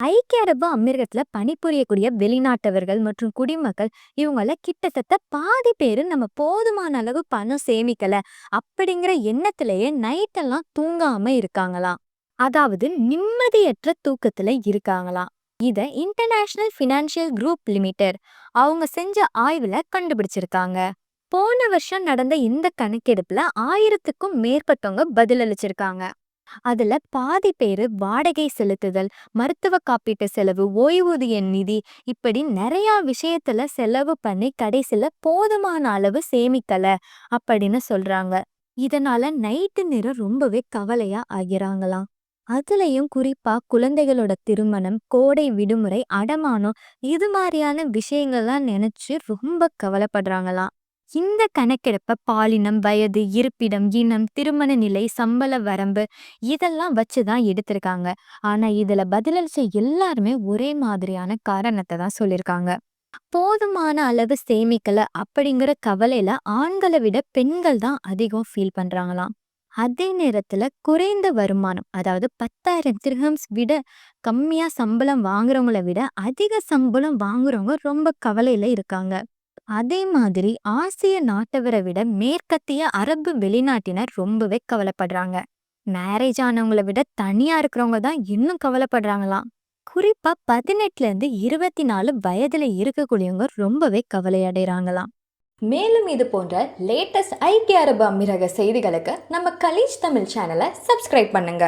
ஐக்கிய அரபு அமீரகத்துல பணிபுரியக்கூடிய வெளிநாட்டவர்கள் மற்றும் குடிமக்கள் இவங்கள கிட்டத்தட்ட பாதி பேரு நம்ம போதுமான அளவு பணம் சேமிக்கல. அப்படிங்கிற எண்ணத்திலேயே நைட்டெல்லாம் தூங்காம இருக்காங்களாம். அதாவது நிம்மதியற்ற தூக்கத்துல இருக்காங்களாம். இத இன்டர்நேஷனல் ஃபினான்ஷியல் குரூப் லிமிடெட் அவங்க செஞ்ச ஆய்வுல கண்டுபிடிச்சிருக்காங்க. போன வருஷம் நடந்த இந்த கணக்கெடுப்புல ஆயிரத்துக்கும் மேற்பட்டவங்க பதிலளிச்சிருக்காங்க. அதுல பாதி பேரு வாடகை செலுத்துதல் மருத்துவ காப்பீட்டு செலவு ஓய்வூதிய நிதி இப்படி நிறைய விஷயத்துல செலவு பண்ணி கடைசில போதுமான அளவு சேமிக்கல அப்படின்னு சொல்றாங்க. இதனால நைட்டு நேரம் ரொம்பவே கவலையா ஆகிறாங்களாம். அதுலயும் குறிப்பா குழந்தைகளோட திருமணம் கோடை விடுமுறை அடமானம் இது மாதிரியான விஷயங்கள்லாம் நினைச்சு ரொம்ப கவலைப்படுறாங்களாம். இந்த கணக்கெடுப்ப பாலினம் வயது இருப்பிடம் இனம் திருமண நிலை சம்பள வரம்பு இதெல்லாம் வச்சு தான் எடுத்திருக்காங்க. ஆனா இதுல பதிலளிச்ச எல்லாருமே ஒரே மாதிரியான காரணத்தை தான் சொல்லியிருக்காங்க போதுமான அளவு சேமிக்கல அப்படிங்கிற கவலையில ஆண்களை விட பெண்கள் தான் அதிகம் ஃபீல் பண்றாங்களாம். அதே நேரத்துல குறைந்த வருமானம் அதாவது பத்தாயிரம் திருஹம்ஸ் விட கம்மியா சம்பளம் வாங்குறவங்கள விட அதிக சம்பளம் வாங்குறவங்க ரொம்ப கவலையில இருக்காங்க. அதே மாதிரி ஆசிய நாட்டவரை விட மேற்கத்திய அரபு வெளிநாட்டினர் ரொம்பவே கவலைப்படுறாங்க. மேரேஜ் ஆனவங்களை விட தனியா இருக்கிறவங்க தான் இன்னும் கவலைப்படுறாங்களாம். குறிப்பா பதினெட்டுல இருந்து இருபத்தி நாலு வயதுல இருக்கக்கூடியவங்க ரொம்பவே கவலையடைறாங்களாம். மேலும் இது போன்ற லேட்டஸ்ட் ஐக்கிய அரபு அமீரக செய்திகளுக்கு நம்ம கலீஜ் தமிழ் சேனலை சப்ஸ்கிரைப் பண்ணுங்க.